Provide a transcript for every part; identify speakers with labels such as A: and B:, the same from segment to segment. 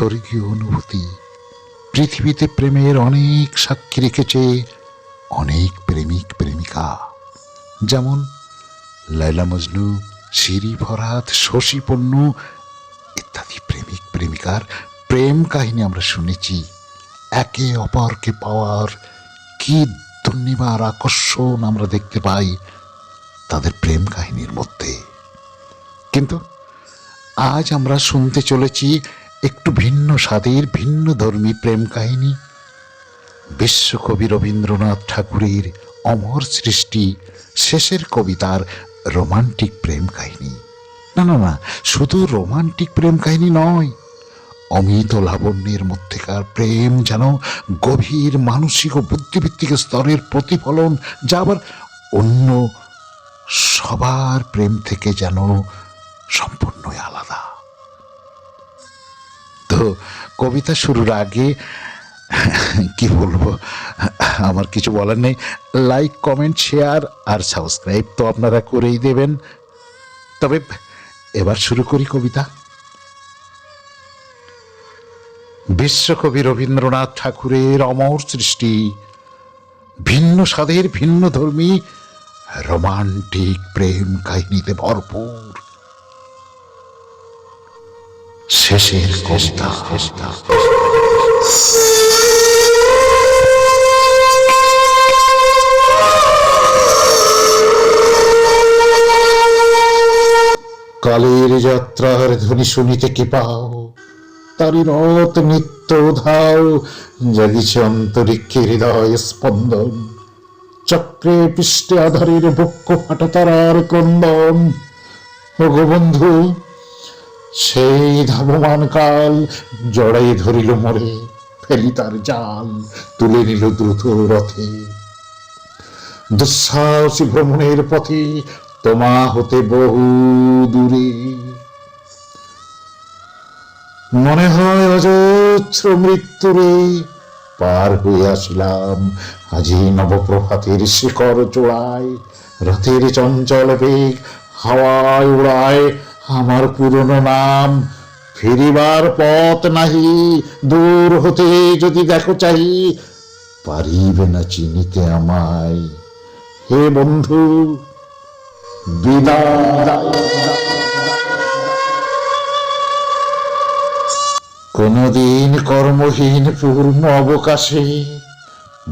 A: স্বর্গীয় অনুভূতি। পৃথিবীতে প্রেমের অনেক সাক্ষী রেখেছে অনেক প্রেমিক, প্রেমিকা। যেমন লাইলা মজনু, শিরি ফরাত শশী পন্নু ইত্যাদি প্রেমিক, প্রেমিকার প্রেম কাহিনী আমরা শুনেছি। একে অপরকে পাওয়ার কি ধন্যবার আকর্ষণ আমরা দেখতে পাই তাদের প্রেম কাহিনীর মধ্যে। কিন্তু আজ আমরা শুনতে চলেছি একটু ভিন্ন স্বাদের, ভিন্ন ধর্মী প্রেম কাহিনী। বিশ্বকবি রবীন্দ্রনাথ ঠাকুরের অমর সৃষ্টি, শেষের কবিতার রোমান্টিক প্রেম কাহিনী। না না না, শুধু রোমান্টিক প্রেম কাহিনী নয়, অমিত লাবণ্যের মধ্যেকার প্রেম যেন গভীর মানসিক ও বুদ্ধিভিত্তিক স্তরের প্রতিফলন, যা আবার অন্য সবার প্রেম থেকে যেন সম্পূর্ণই তো কবিতা শুরুর আগে, কি বলব, আমার কিছু বলার নেই। লাইক কমেন্ট শেয়ার আর সাবস্ক্রাইব তো আপনারা করেই দেবেন। তবে এবার শুরু করি কবিতা। বিশ্বকবি রবীন্দ্রনাথ ঠাকুরের অমর সৃষ্টি, ভিন্ন স্বাদের ভিন্ন ধর্মী, রোমান্টিক প্রেম কাহিনীতে ভরপুর। শেষের কবিতা। কালের যাত্রার ধ্বনি শুনিতে কি পাও? তারি রত নিত্য ধাও জাগিছে অন্তরিক্ষে হৃদয় স্পন্দন। চক্রে পৃষ্ঠে আধারের বক্ষ ফাটা তারার ক্রন্দন। ওগো বন্ধু সেই ধাবমান কাল জড়াই ধরিল মোরে, ফেলি তার জাল, তুলে নিল দ্রুত রথে। দুঃসাহসী ভ্রমণের পথে তোমা হতে বহু দূরে। মনে হয় অজস্র মৃত্যুরে পার হয়ে আসলাম আজি নবপ্রভাতের শিখর চূড়ায়। রথের চঞ্চল বেগ হাওয়ায় উড়ায় আমার পুরনো নাম ফিরিবার পথ নাহি, দূর হতে যদি দেখো চাই, পারিবে না চিনিতে আমায়। হে বন্ধু, বিদায়। কোনদিন কর্মহীন পূর্ণ অবকাশে,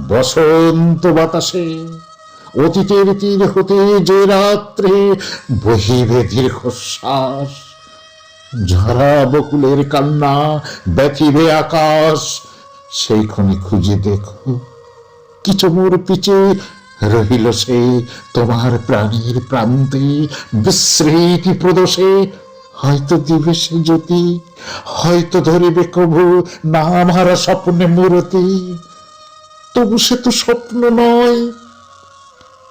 A: বসন্ত বাতাসে অতীতের তীর হতে যে রাত্রে বহিবে দীর্ঘশ্বাস। ঝরা বকুলের কান্না ব্যথিবে আকাশ, সেই ক্ষণে খুঁজে দেখো কিছু মোর পিছে রহিল সে তোমার প্রাণীর প্রান্তে, বিস্মৃতি প্রদোষে হয়তো দিবে সে জ্যোতি, হয়তো ধরিবে কভু নাম হারা স্বপ্নে মূরতি। তবু সে তো স্বপ্ন নয়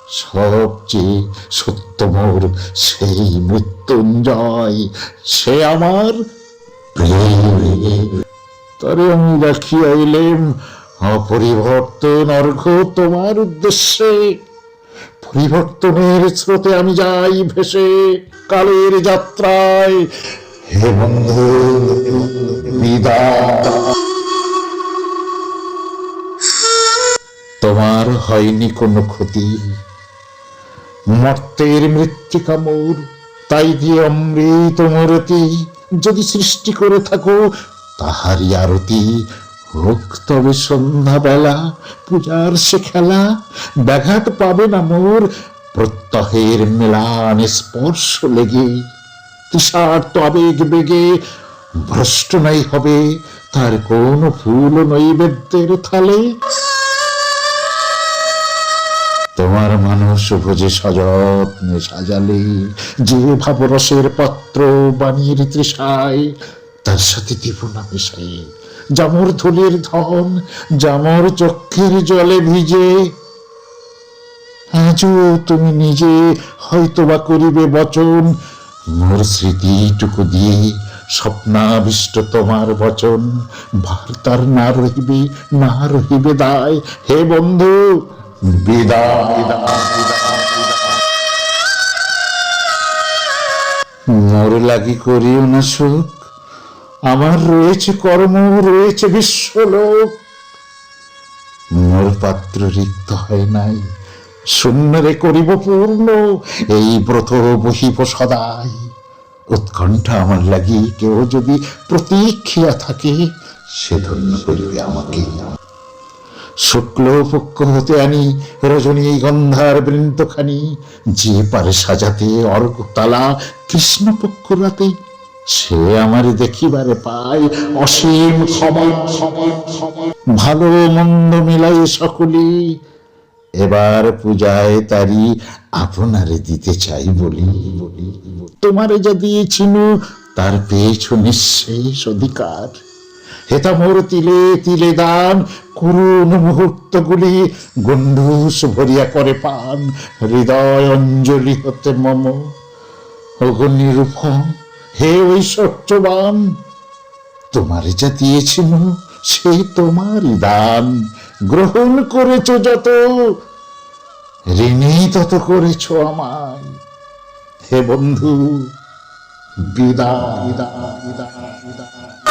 A: সবচেয়ে সত্য মোর সেই মৃত্যুঞ্জয়, সে আমার তরে আমি রাখিয়া এলেম অপরিবর্তন অর্ঘ তোমার উদ্দেশ্যে। পরিবর্তনের স্রোতে আমি যাই ভেসে, কালের যাত্রায়। হে বন্ধু তোমার হয়নি কোনো ক্ষতি। মর্তের মৃত্তিকা মোর, তাই দিয়ে অমৃত মরতি যদি সৃষ্টি করে থাকো, তাহারই আরতি হোক তবে সন্ধ্যাবেলা, পূজার সে খেলা, ব্যাঘাত পাবে না মোর, প্রত্যহের মেলান স্পর্শ লেগে, তৃষার্ত আবেগ বেগে, ভ্রষ্ট নাই হবে, তার কোন ফুল নৈবেদ্যের থালে তোমার মানুষ ভোজে সযত্নে সাজালে, যে ভাবরসের পাত্র বানিয়ে তৃষায়, তার সাথে দিব না মিশাই জামর ধুলির ধন, জামর চক্ষের জলে ভিজে, আজও তুমি নিজে হয়তোবা করিবে বচন। মোর স্মৃতিটুকু দিয়ে স্বপ্নাবিষ্ট তোমার বচন। বার্তার না রহিবে না রহিবে দায়। হে বন্ধু বিদায় মোর লাগি করিও না সুখ। আমার রয়েছে কর্ম, রয়েছে বিশ্বলোক। মোর পাত্র রিক্ত হয় নাই, শূন্যরে করিব পূর্ণ, এই ব্রত বহিব সদাই। উৎকণ্ঠা আমার লাগি কেউ যদি প্রতীক্ষিয়া থাকে, সে ধন্য করিবে আমাকে। শুক্ল পক্ষ হতে আনি, রজনী গন্ধার বৃন্দখানি। যে পারে সাজাতে অর্কতালা কৃষ্ণ পক্ষ রাতে সে আমার দেখিবারে পায়। অসীম ক্ষমা ভালো মন্দ মিলাই সকলি। এবার পূজায় তারি আপনারে দিতে চাই বলি। তোমারে যা দিয়েছিনু, তার পেয়েছ নিঃশেষ অধিকার। হেতা তিলে তিলে দান করুণ মুহূর্তগুলি গন্ডুস ভরিয়া করে পান, হৃদয় অঞ্জলি হতে মম। হে যা দিয়েছিল, সেই তোমারই দান। গ্রহণ করেছ যত ঋণী তত করেছ আমায়। হে বন্ধু, বিদায় বিদায় বিদায় বিদায়।